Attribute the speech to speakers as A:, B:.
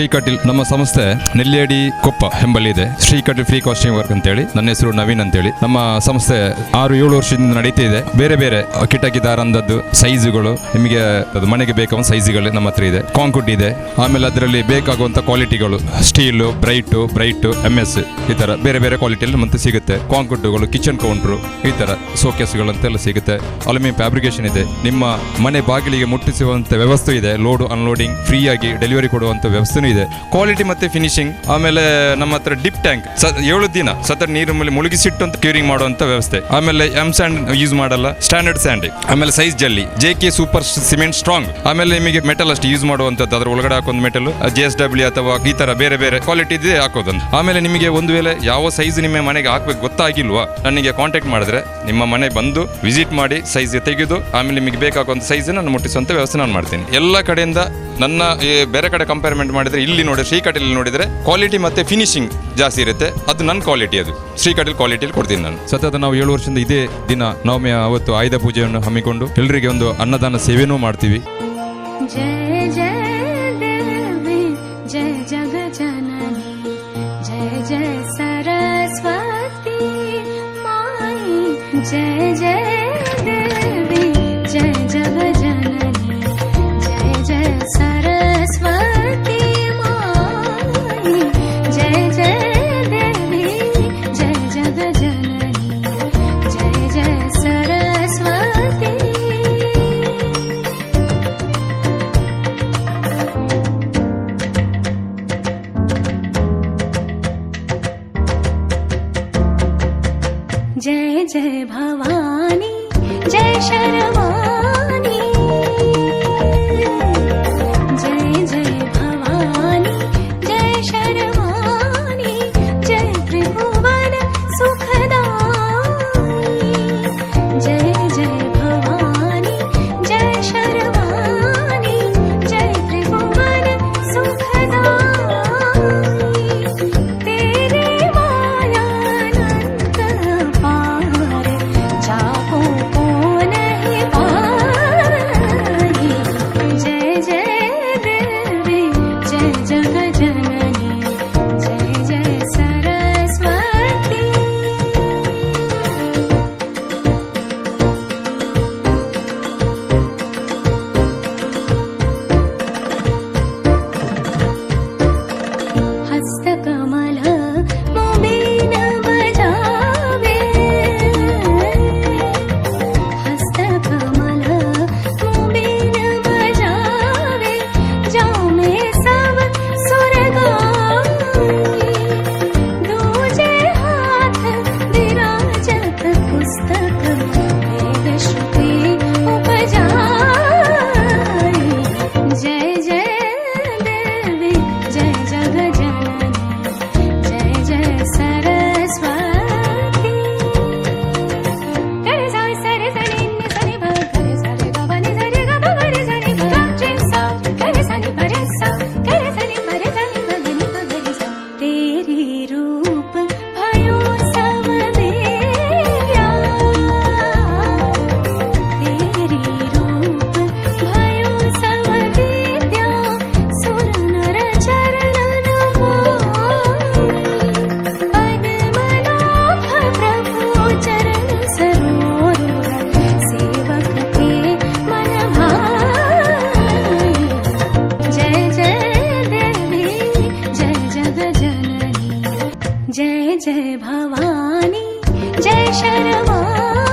A: ಶ್ರೀ ಕಟೀಲ್ ನಮ್ಮ ಸಂಸ್ಥೆ ನೆಲ್ಲಿಯಡಿ ಕೊಪ್ಪ ಎಂಬಲ್ಲಿ ಇದೆ. ಶ್ರೀ ಫ್ರೀ ಕಾಸ್ಟಿಂಗ್ ವರ್ಕ್ ಅಂತೇಳಿ, ನನ್ನ ಹೆಸರು ನವೀನ್ ಅಂತೇಳಿ. ನಮ್ಮ ಸಂಸ್ಥೆ ಆರು ಏಳು ವರ್ಷದಿಂದ ನಡೀತಾ ಇದೆ. ಬೇರೆ ಬೇರೆ ಕಿಟಕಿ ದಾರಂದದ್ದು ಸೈಜುಗಳು, ನಿಮಗೆ ಮನೆಗೆ ಬೇಕಾದ ಸೈಜುಗಳು ನಮ್ಮ ಹತ್ರ ಇದೆ. ಕಾಂಕ್ರೀಟ್ ಇದೆ. ಆಮೇಲೆ ಅದರಲ್ಲಿ ಬೇಕಾಗುವಂತ ಕ್ವಾಲಿಟಿಗಳು, steel, bright bright M S ಈ ತರ ಬೇರೆ ಬೇರೆ ಕ್ವಾಲಿಟಿಯಲ್ಲಿ ಮತ್ತೆ ಸಿಗುತ್ತೆ. ಕಾಂಕ್ರೀಟ್ಗಳು, ಕಿಚನ್ ಕೌಂಟ್ರು ಈ ತರ ಶೋಕೇಸ್ಗಳು ಅಂತೆಲ್ಲ ಸಿಗುತ್ತೆ. ಅಲ್ಯೂಮಿನಿಯಂ ಫ್ಯಾಬ್ರಿಕೇಶನ್ ಇದೆ. ನಿಮ್ಮ ಮನೆ ಬಾಗಿಲಿಗೆ ಮುಟ್ಟಿಸುವಂತ ವ್ಯವಸ್ಥೆ ಇದೆ. ಲೋಡ್, ಅನ್ಲೋಡಿಂಗ್ ಫ್ರೀ ಆಗಿ ಡೆಲಿವರಿ ಕೊಡುವಂತ ವ್ಯವಸ್ಥೆನೂ ಇದೆ. ಕ್ವಾಲಿಟಿ ಮತ್ತೆ ಫಿನಿಶಿಂಗ್ ಆಮೇಲೆ ನಮ್ಮ ಹತ್ರ ಡಿಪ್ ಟ್ಯಾಂಕ್ ಏಳು ದಿನ ಸತತ ನೀರು ಮೇಲೆ ಮುಳುಗಿಸಿಟ್ಟು ಅಂತ ಕ್ಯೂರಿಂಗ್ ಮಾಡುವಂತ ವ್ಯವಸ್ಥೆ. ಆಮೇಲೆ ಎಂ ಸ್ಯಾಂಡ್ ಯೂಸ್ ಮಾಡಲ್ಲ ಸ್ಟ್ಯಾಂಡರ್ಡ್ ಸ್ಯಾಂಡ್ ಆಮೇಲೆ ಸೈಜ್ ಜಲ್ಲಿ J K super cement strong ಆಮೇಲೆ ನಿಮಗೆ ಮೆಟಲ್ ಅಷ್ಟು ಯೂಸ್ ಮಾಡುವಂತದ್ದು ಅದ್ರ ಒಳಗಡೆ ಹಾಕೊಂಡ್ ಮೆಟಲ್ ಜೆ ಎಸ್ ಡಬ್ಲ್ಯೂ ಅಥವಾ ಈ ತರ ಬೇರೆ ಬೇರೆ ಕ್ವಾಲಿಟಿ ಇದೆ ಹಾಕೋದನ್ನು. ಆಮೇಲೆ ನಿಮಗೆ ಒಂದು ವೇಳೆ ಯಾವ ಸೈಜ್ ನಿಮ್ಮ ಮನೆಗೆ ಹಾಕ್ಬೇಕು ಗೊತ್ತಾಗಿಲ್ವಾ, ನನಗೆ ಕಾಂಟ್ಯಾಕ್ಟ್ ಮಾಡಿದ್ರೆ ನಿಮ್ಮ ಮನೆ ಬಂದು ವಿಸಿಟ್ ಮಾಡಿ ಸೈಜ್ ತೆಗೆದು, ಆಮೇಲೆ ನಿಮಗೆ ಬೇಕಾಗುವಂತ ಸೈಜ್ ನಾನು ಮುಟ್ಟಿಸುವಂತ ವ್ಯವಸ್ಥೆ ನಾನು ಮಾಡ್ತೀನಿ. ಎಲ್ಲ ಕಡೆಯಿಂದ ನನ್ನ ಈ ಬೇರೆ ಕಡೆ ಕಂಪೇರ್ಮೆಂಟ್ ಮಾಡಿದ್ರೆ ಇಲ್ಲಿ ನೋಡಿ ಶ್ರೀಕಟೀಲ್ ನೋಡಿದ್ರೆ ಕ್ವಾಲಿಟಿ ಮತ್ತೆ ಫಿನಿಶಿಂಗ್ ಜಾಸ್ತಿ ಇರುತ್ತೆ. ಅದು ನನ್ನ ಕ್ವಾಲಿಟಿ ಅದು. ಶ್ರೀಕಟೀಲ್ ಕ್ವಾಲಿಟಿಯಲ್ಲಿ ಕೊಡ್ತೀನಿ ನಾನು. ಸತತ ನಾವು ಏಳು ವರ್ಷದಿಂದ ಇದೇ ದಿನ ನವಮಿಯ ಅವತ್ತು ಆಯುಧ ಪೂಜೆಯನ್ನು ಹಮ್ಮಿಕೊಂಡು ಎಲ್ಲರಿಗೆ ಒಂದು ಅನ್ನದಾನ ಸೇವೆನೂ ಮಾಡ್ತೀವಿ.
B: ಜಯ जय जय भवानी जय शर्मा। मस्तका जय जय भवानी जय शर्मा।